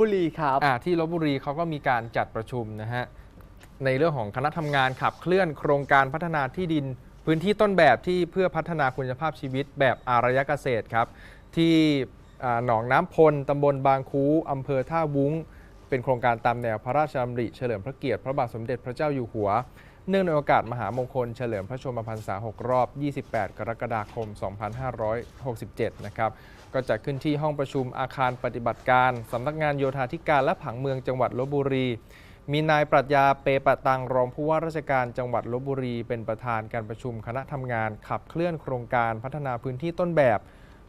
บุรีครับอ่าที่ลบบุรีเขาก็มีการจัดประชุมนะฮะในเรื่องของคณะทำงานขับเคลื่อนโครงการพัฒนาที่ดิน พื้นที่ต้นแบบที่เพื่อพัฒนาคุณภาพชีวิตแบบอารยเกษตรครับ ที่หนองน้ำพลตำบลบางคูอำเภอท่าวุ้ง เป็นโครงการตามแนวพระราชดำริเฉลิมพระเกียรติพระบาทสมเด็จพระเจ้าอยู่หัว เนื่องในโอกาสมหามงคลเฉลิมพระชนมพรรษา 6 รอบ 28 กรกฎาคม 2567 นะครับก็จัดขึ้นที่ห้องประชุมอาคารปฏิบัติการสำนักงานโยธาธิการและผังเมืองจังหวัดลบบุรี มีนายปรัชญาเปปะตังรองผู้ว่าราชการจังหวัดลบบุรี เป็นประธานการประชุมคณะทำงานขับเคลื่อนโครงการพัฒนาพื้นที่ต้นแบบ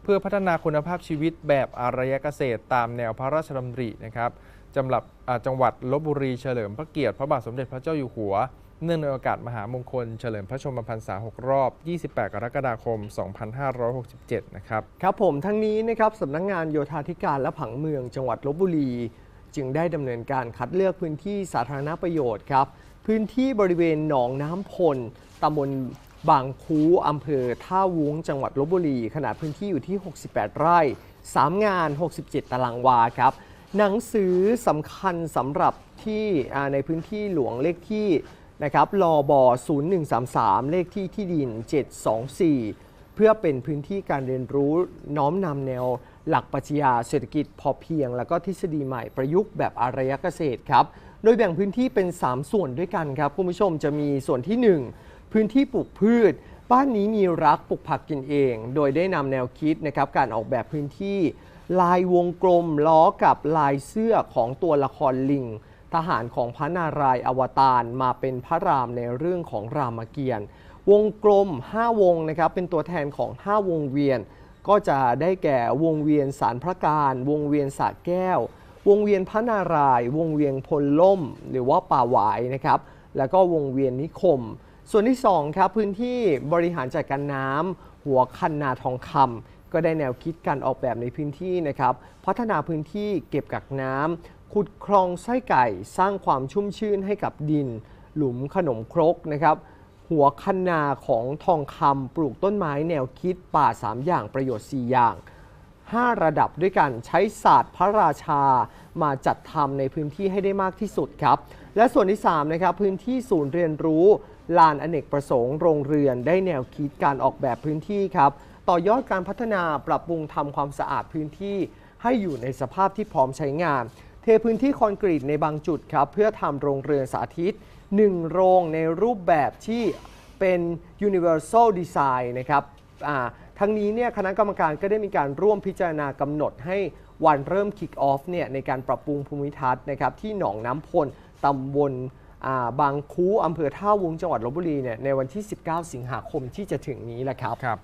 เพื่อพัฒนาคุณภาพชีวิตแบบอารยเกษตร ตามแนวพระราชดำรินะครับจังหวัดลบบุรีเฉลิมพระเกียรติพระบาทสมเด็จพระเจ้าอยู่หัว เนื่องในโอกาสมหามงคล เฉลิมพระชนมพรรษา 6 รอบ 28 กรกฎาคม 2567 นะครับ ครับผมทั้งนี้นะครับสำนักงานโยธาธิการและผังเมืองจังหวัดลบบุรี จึงได้ดำเนินการคัดเลือกพื้นที่สาธารณประโยชน์ครับ พื้นที่บริเวณหนองน้ำพลตำบลบางคูอำเภอท่าวุ้งจังหวัดลบบุรี ขนาดพื้นที่อยู่ที่ 68 ไร่ 3 งาน 67 ตารางวาครับ หนังสือสำคัญสำหรับที่ในพื้นที่หลวงเลขที่ นะครับลบ0133 เลขที่ที่ดิน 724 เพื่อเป็นพื้นที่การเรียนรู้น้อมนำแนวหลักปรัชญาเศรษฐกิจพอเพียง แล้วก็ทฤษฎีใหม่ประยุกต์แบบอารยเกษตรครับ โดยแบ่งพื้นที่เป็น 3 ส่วนด้วยกันครับคุณผู้ชมจะมีส่วนที่ 1 พื้นที่ปลูกพืช บ้านนี้มีรักปลูกผักกินเอง โดยได้นำแนวคิดนะครับการออกแบบพื้นที่ ลายวงกลมล้อกับลายเสื้อของตัวละครลิง ทหารของพระนารายณ์อวตารมาเป็นพระรามในเรื่องของรามเกียรติ์วงกลม 5 วงนะครับเป็นตัวแทนของ 5 วงเวียน ก็จะได้แก่วงเวียนสารพระการ วงเวียนสระแก้ว วงเวียนพระนารายณ์วงเวียนพลล่ม หรือว่าป่าหวายนะครับแล้วก็วงเวียนนิคม ส่วนที่2ครับพื้นที่บริหารจัดการน้ำหัวคันนาทองคำ ก็ได้แนวคิดการออกแบบในพื้นที่นะครับ พัฒนาพื้นที่เก็บกักน้ำขุดคลองไส้ไก่ สร้างความชุ่มชื่นให้กับดิน หลุมขนมครกนะครับ หัวคันนาของทองคำปลูกต้นไม้แนวคิดป่า 3 อย่างประโยชน์ 4 อย่าง 5 ระดับด้วยกันใช้ศาสตร์พระราชามาจัดทำในพื้นที่ให้ได้มากที่สุดครับ และส่วนที่3นะครับพื้นที่ศูนย์เรียนรู้ลานอเนกประสงค์โรงเรือนได้แนวคิดการออกแบบพื้นที่ครับ ต่อยอดการพัฒนาปรับปรุงทำความสะอาดพื้นที่ ให้อยู่ในสภาพที่พร้อมใช้งาน เทพื้นที่คอนกรีตในบางจุดครับ เพื่อทำโรงเรือนสาธิต 1 โรงในรูปแบบที่เป็น universal design นะครับทั้งนี้เนี่ยคณะกรรมการก็ได้มีการร่วมพิจารณากำหนดให้วันเริ่ม kick off เนี่ยในการปรับปรุงภูมิทัศน์นะครับที่หนองน้ำพลตำบลาบางคูอำเภอท่าวุ้งจังหวัดลบบุรีเนี่ยในวันที่ 19 สิงหาคมที่จะถึงนี้แหละครับครับ